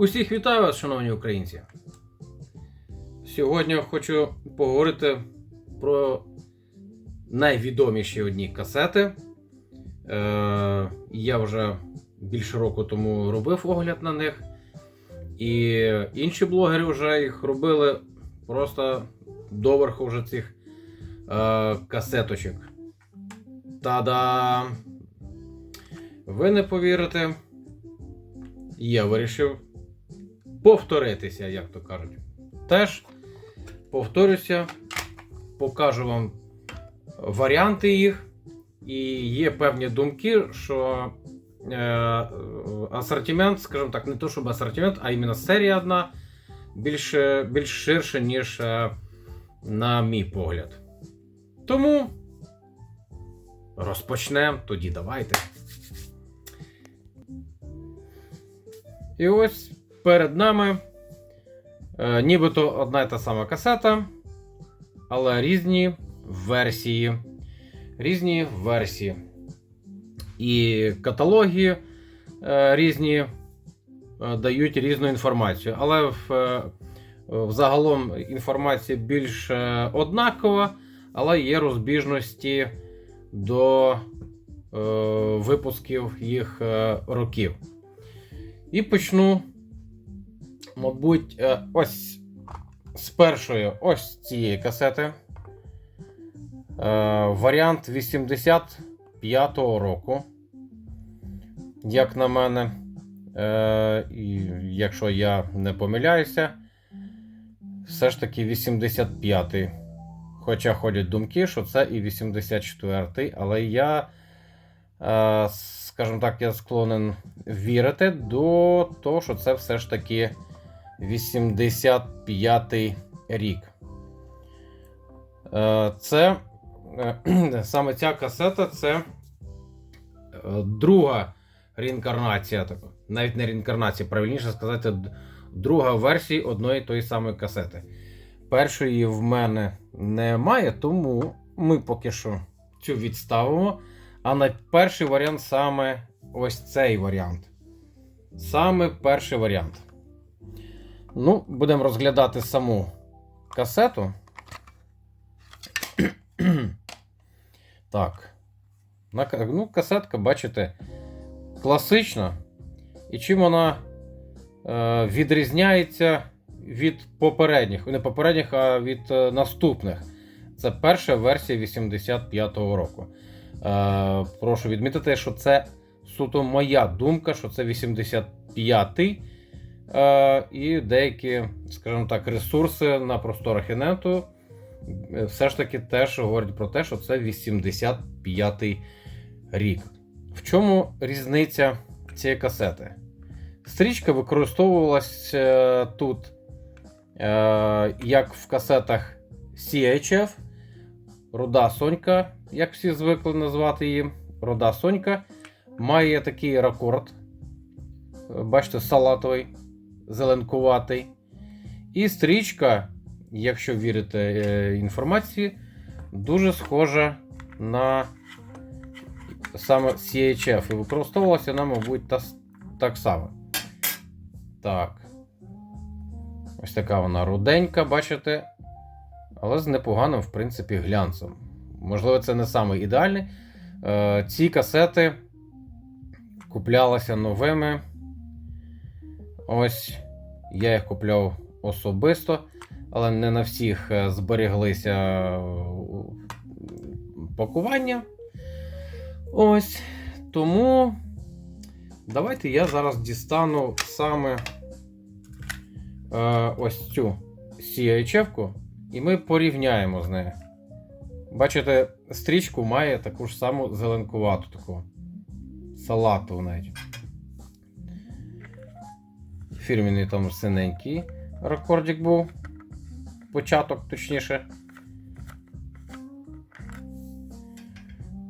Усіх вітаю вас, шановні українці. Сьогодні хочу поговорити про найвідоміші одні касети. Е, я вже більше року тому робив огляд на них. І інші блогери вже їх робили просто доверху вже цих е, касеточок. Та-да! Ви не повірите, я вирішив повторитися, як то кажуть. Теж повторюся, покажу вам варіанти їх. І є певні думки, що е, асортимент, скажімо так, не то щоб асортимент, а іменно серія одна більш, більш ширша, ніж е, на мій погляд. Тому розпочнемо тоді давайте. І ось перед нами е, нібито одна і та сама касета, але різні версії. Різні версії. І каталоги е, різні е, дають різну інформацію. Але в, е, взагалом інформація більш е, однакова, але є розбіжності до е, випусків їх е, років. І почну, мабуть, е, ось з першої ось цієї касети. Е, Варіант 85-го року. Як на мене, е, і якщо я не помиляюся, все ж таки 85-й. Хоча ходять думки, що це і 84-й, але я, скажімо так, я склонен вірити до того, що це все ж таки 85-й рік. Е, Це е, саме ця касета це е, друга реінкарнація. Навіть не реінкарнація, правильніше сказати, друга версія одної тої самої касети. Першої в мене немає, тому ми поки що цю відставимо. А на перший варіант саме ось цей варіант. Саме перший варіант. Ну, будемо розглядати саму касету. так. Ну, касетка, бачите, класична. І чим вона е, відрізняється від попередніх. Не попередніх, а від е, наступних. Це перша версія 85-го року. Е, прошу відмітити, що це суто моя думка, що це 85-й. Е, і деякі, скажімо так, ресурси на просторах інету е, все ж таки теж говорять про те, що це 85-й рік. В чому різниця цієї касети? Стрічка використовувалась е, тут як в касетах CHF, Руда Сонька, як всі звикли назвати її. Руда Сонька має такий ракорд. Е, Бачите, салатовий, зеленкуватий. І стрічка, якщо вірити е, інформації, дуже схожа на саме CHF. І використовувалася вона, мабуть, та, так само. Так. Ось така вона руденька, бачите. Але з непоганим, в принципі, глянцем. Можливо, це не саме ідеальний. Е, ці касети куплялися новими. Ось я їх купляв особисто, але не на всіх е, зберіглися е, пакування. Ось. Тому давайте я зараз дістану саме е, ось цю CHF-ку, і ми порівняємо з нею. Бачите, стрічку має таку ж саму зеленкувату таку салатову навіть. Фірміний там синенький рекордик був. Початок, точніше.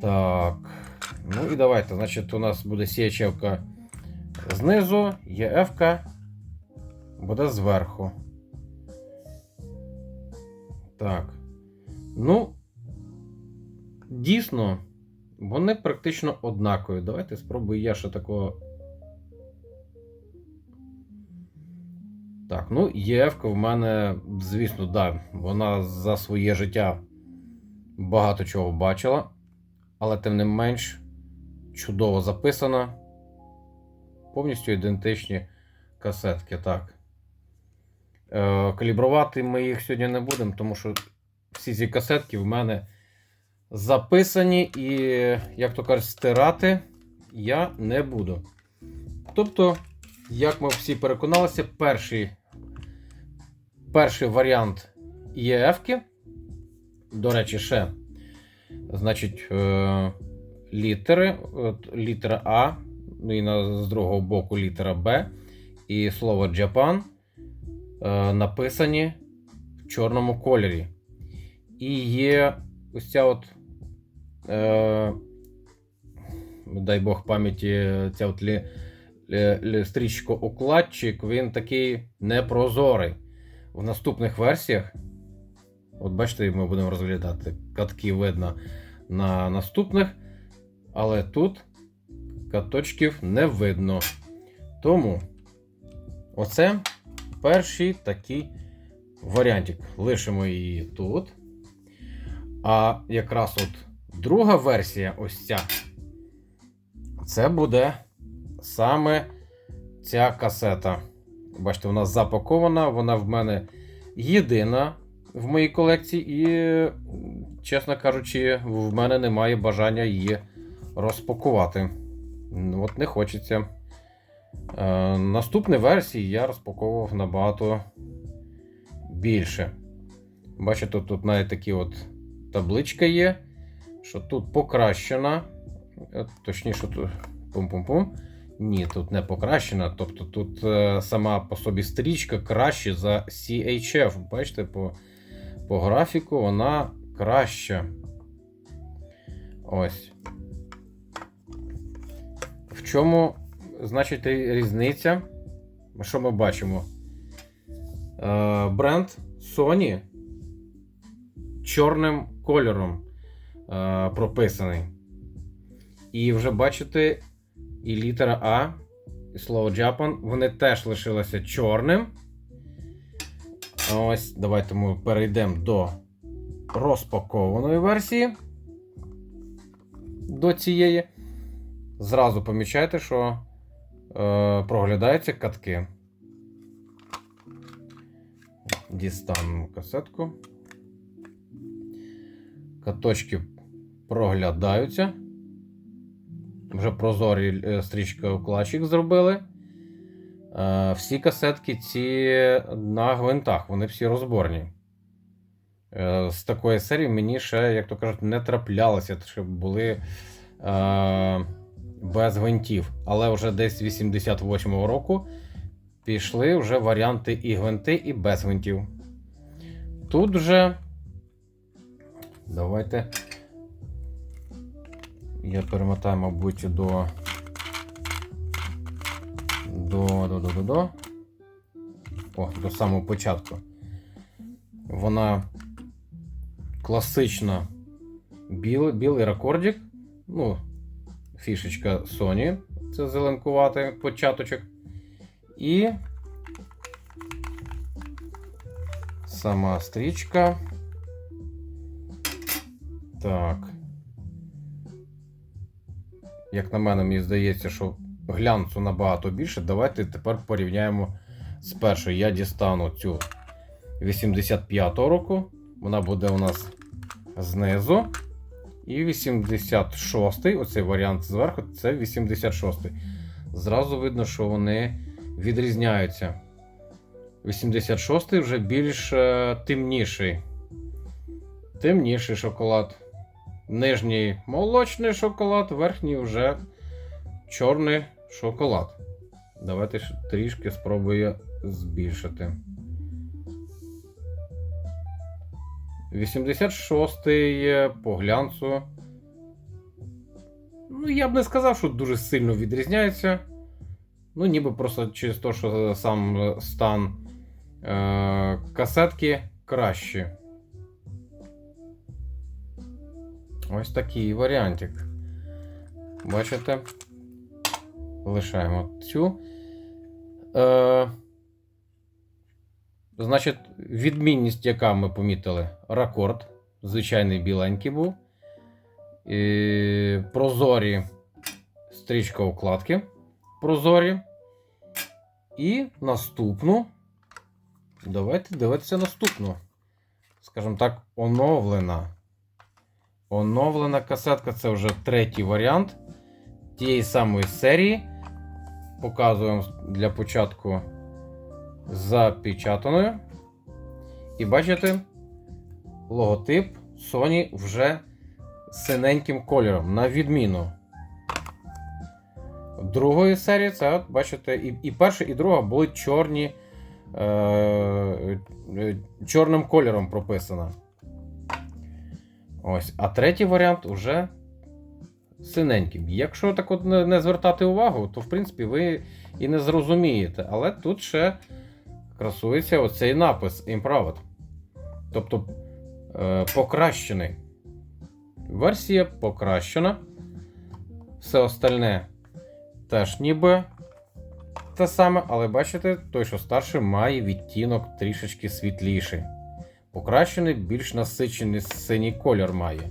Так. Ну і давайте. Значить, у нас буде CHF знизу, EF буде зверху. Так. Ну, дійсно, вони практично однакові. Давайте спробую я ще такого. Так, ну, ЄФ в мене, звісно, да, вона за своє життя багато чого бачила, але тим не менш чудово записана. Повністю ідентичні касетки. Так. Е, калібрувати ми їх сьогодні не будемо, тому що всі ці касетки в мене записані, і, як то кажуть, стирати я не буду. Тобто, як ми всі переконалися, перший, перший варіант ЄФ-ки, до речі, ще, значить, е, літери, літера А, ну і з другого боку літера Б, і слово Japan е, написані в чорному кольорі. І є ось ця от, е, дай Бог пам'яті, ця от лі, лі, лі, стрічко-укладчик, він такий непрозорий. В наступних версіях, от бачите, ми будемо розглядати, катки видно на наступних, але тут каточків не видно. Тому оце перший такий варіантик. Лишимо її тут. А якраз от друга версія, ось ця, це буде саме ця касета. Бачите, вона запакована, вона в мене єдина в моїй колекції, і, чесно кажучи, в мене немає бажання її розпакувати. От не хочеться. Е, наступні версії я розпаковував набагато більше. Бачите, тут, тут навіть такі от табличка є, що тут покращена. Е, Точніше, тут пум-пум-пум. Ні, тут не покращена. Тобто тут е, сама по собі стрічка краще за CHF. Бачите, по, по графіку вона краща. Ось. В чому, значить, різниця? Що ми бачимо? Е, бренд Sony чорним кольором е, прописаний. І вже бачите, і літера А, і слово Japan, вони теж лишилися чорним. Ось, давайте ми перейдемо до розпакованої версії. До цієї. Зразу помічайте, що е, проглядаються катки. Дістанемо касетку. Каточки проглядаються. Вже прозорі е, стрічка укладчик зробили. Е, всі касетки ці на гвинтах, вони всі розборні. Е, з такої серії мені ще, як то кажуть, не траплялося, щоб були е, без гвинтів. Але вже десь 88-го року пішли вже варіанти і гвинти, і без гвинтів. Тут вже. Давайте. Я перемотаю, мабуть, до. До, до, до, до, до. О, до самого початку. Вона класична білий, білий рекордик. Ну, фішечка Sony. Це зеленкувати початочок. І сама стрічка. Так. Як на мене, мені здається, що глянцу набагато більше. Давайте тепер порівняємо з першою. Я дістану цю 85-го року. Вона буде у нас знизу. І 86-й, оцей варіант зверху, це 86-й. Зразу видно, що вони відрізняються. 86-й вже більш е, темніший. Темніший шоколад. Нижній молочний шоколад, верхній вже чорний шоколад. Давайте трішки спробую збільшити. 86-й по глянцу. Ну, я б не сказав, що дуже сильно відрізняється. Ну, ніби просто через те, що сам стан е- касетки краще. Ось такий варіантик. Бачите? Лишаємо цю. Е- Значить, відмінність, яка ми помітили, ракорд. Звичайний біленький був. І прозорі стрічка укладки. Прозорі. І наступну. Давайте дивитися наступну. Скажімо так, оновлена. Оновлена касетка це вже третій варіант тієї самої серії. Показуємо для початку запечатаною. І бачите, логотип Sony вже синеньким кольором, на відміну. Другої серії, це, от, бачите, і, і перша, і друга були чорні. Е, е, чорним кольором прописана. Ось. А третій варіант уже синеньким. Якщо так от не, звертати увагу, то в принципі ви і не зрозумієте. Але тут ще красується оцей напис Improved. Тобто е, покращений. Версія покращена. Все остальне теж ніби те саме, але бачите, той, що старший, має відтінок трішечки світліший. Покращений, більш насичений синій колір має.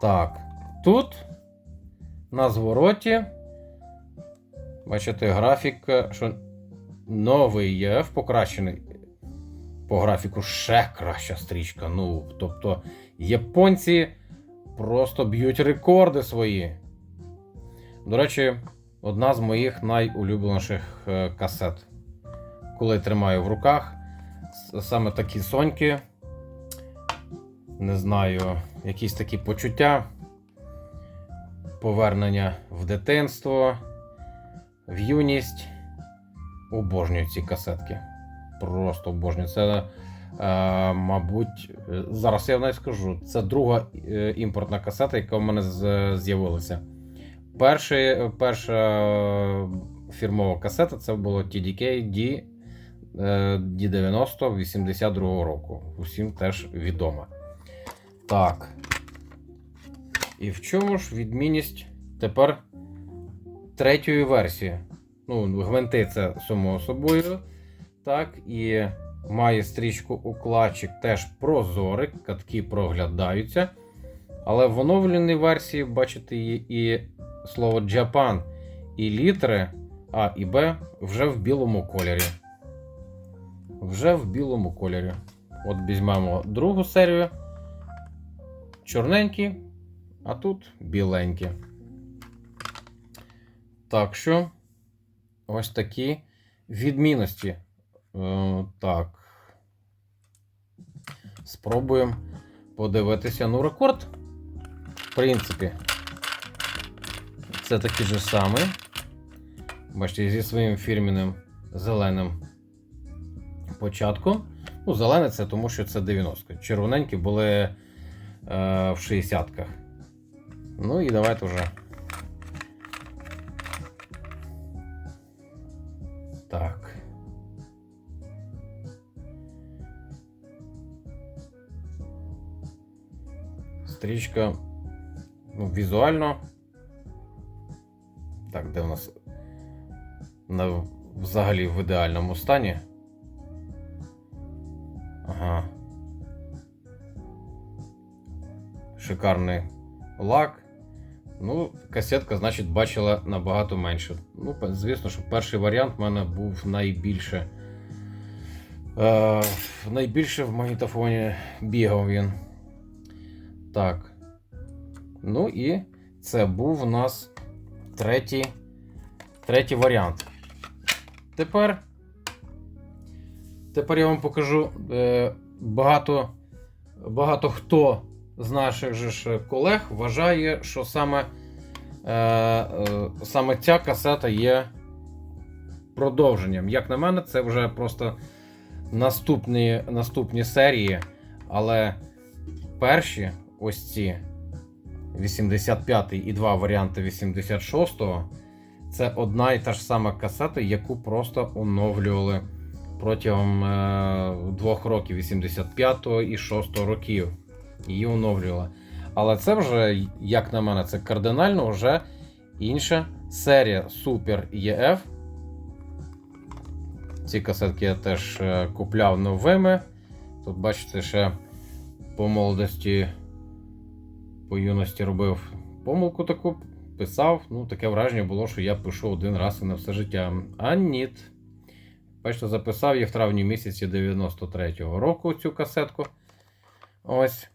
Так, тут на звороті. Бачите, графік, що новий ЄФ покращений. По графіку ще краща стрічка. Ну, тобто, японці просто б'ють рекорди свої. До речі, одна з моїх найулюбленіших е, касет. Коли тримаю в руках, саме такі соньки. Не знаю, якісь такі почуття, повернення в дитинство, в юність. Обожнюю ці касетки. Просто обожнюю. Це, е, мабуть, е, зараз я навіть скажу, це друга е, імпортна касета, яка в мене з'явилася. Перша е, фірмова касета це було TDK D, е, D90 82 року. Усім теж відома. Так. І в чому ж відмінність тепер третьої версії? Ну, гвинти це само собою. Так, і має стрічку укладчик теж прозорий, катки проглядаються. Але в оновленій версії, бачите, є і слово Japan, і літери А і Б вже в білому кольорі. Вже в білому кольорі. От візьмемо другу серію. Чорненькі, а тут біленькі. Так що, ось такі відмінності. Е, так. Спробуємо подивитися. Ну, рекорд, в принципі, це такий же самий. Бачите, зі своїм фірмінним зеленим початком. Ну, зелене це тому, що це 90 Червоненькі були е, в 60-ках. Ну і давайте вже. Так. Стрічка ну, візуально. Так, де у нас на, взагалі в ідеальному стані. Шикарний лак. Ну, касетка, значить, бачила набагато менше. Ну, звісно, що перший варіант в мене був найбільше. Е, найбільше в магнітофоні бігав він. Так. Ну і це був у нас третій, третій варіант. Тепер. Тепер я вам покажу е, багато, багато хто з наших же ж колег вважає, що саме, е, е, саме ця касета є продовженням. Як на мене, це вже просто наступні, наступні серії, але перші ось ці 85 і два варіанти 86-го це одна і та ж сама касета, яку просто оновлювали протягом е, двох років 85-го і 6-го років. Її оновлювали. Але це вже, як на мене, це кардинально вже інша серія Super EF. Ці касетки я теж е, купляв новими. Тут, бачите, ще по молодості, по юності робив помилку таку, писав. Ну, таке враження було, що я пишу один раз і на все життя. А ні. Бачите, записав я в травні місяці 93-го року цю касетку. Ось.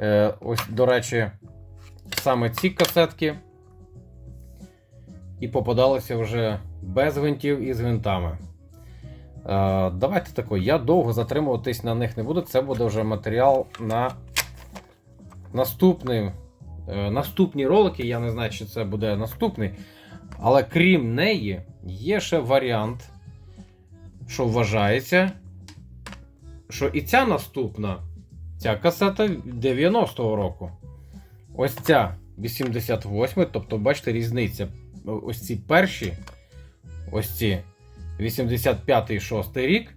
Е, ось, до речі, саме ці касетки і попадалися вже без гвинтів і з гвинтами. Е, давайте тако, я довго затримуватись на них не буду. Це буде вже матеріал на наступний, е, наступні ролики. Я не знаю, чи це буде наступний. Але крім неї, є ще варіант, що вважається, що і ця наступна, ця касета 90-го року. Ось ця 88, тобто, бачите, різниця. Ось ці перші, ось ці 85-й 6 рік.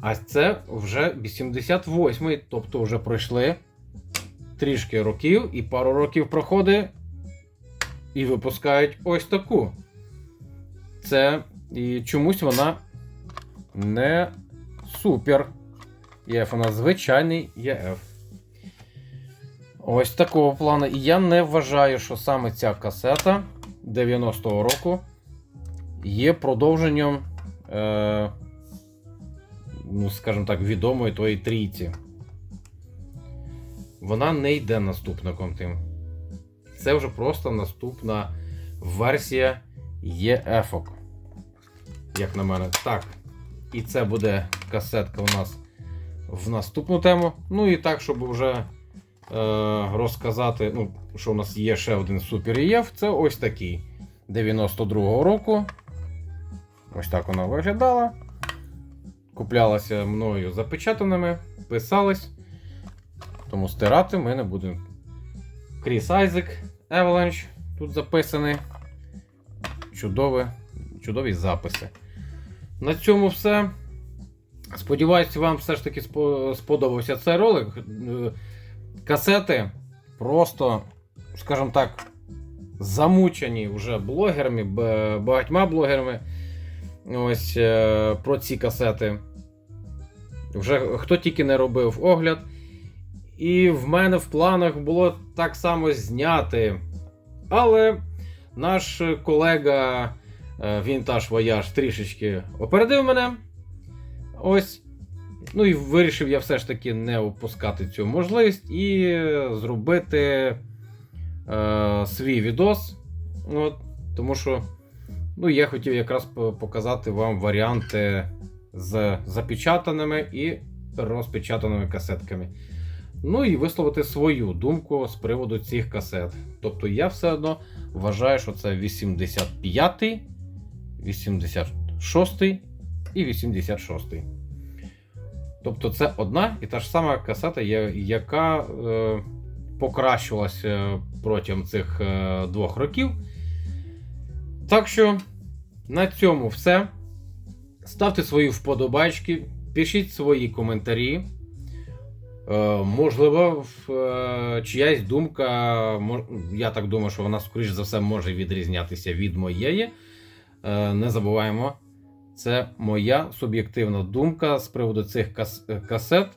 А це вже 88-й, тобто вже пройшли трішки років, і пару років проходить, і випускають ось таку. Це і чомусь вона не супер. ЄФ, вона звичайний ЄФ. Ось такого плану. І я не вважаю, що саме ця касета 90-го року є продовженням, е, ну, скажімо так, відомої тої трійці. Вона не йде наступником тим. Це вже просто наступна версія EF. Як на мене. Так. І це буде касетка у нас в наступну тему. Ну і так, щоб вже е, розказати, ну, що у нас є ще один супер ЄФ, це ось такий 92-го року. Ось так вона виглядала. Куплялася мною запечатаними, писались. Тому стирати ми не будемо. Кріс Айзек, Avalanche тут записаний. Чудові, чудові записи. На цьому все. Сподіваюся, вам все ж таки сподобався цей ролик. Е, Касети просто, скажімо так, замучені вже блогерами, багатьма блогерами. Ось е, про ці касети. Вже хто тільки не робив огляд. І в мене в планах було так само зняти. Але наш колега е, Vintage Voyage трішечки опередив мене. Ось. Ну і вирішив я все ж таки не опускати цю можливість і зробити е, свій відос. От, тому що ну, я хотів якраз показати вам варіанти з запечатаними і розпечатаними касетками. Ну і висловити свою думку з приводу цих касет. Тобто я все одно вважаю, що це 85, 86 і 86. Тобто це одна і та ж сама касета, яка е, покращувалася протягом цих е, двох років. Так що на цьому все. Ставте свої вподобайки, пишіть свої коментарі. Е, можливо, е, чиясь думка, мож- я так думаю, що вона, скоріш за все, може відрізнятися від моєї. Е, не забуваємо, це моя суб'єктивна думка з приводу цих е, касет,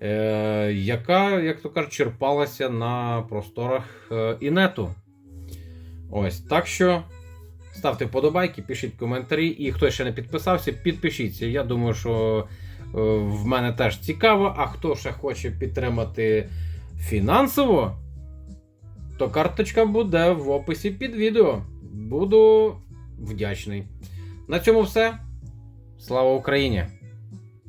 е, яка, як то кажуть, черпалася на просторах е, інету. Ось, так що ставте вподобайки, пишіть коментарі, і хто ще не підписався, підпишіться. Я думаю, що в мене теж цікаво. А хто ще хоче підтримати фінансово, то карточка буде в описі під відео. Буду вдячний. На цьому все. Слава Україні!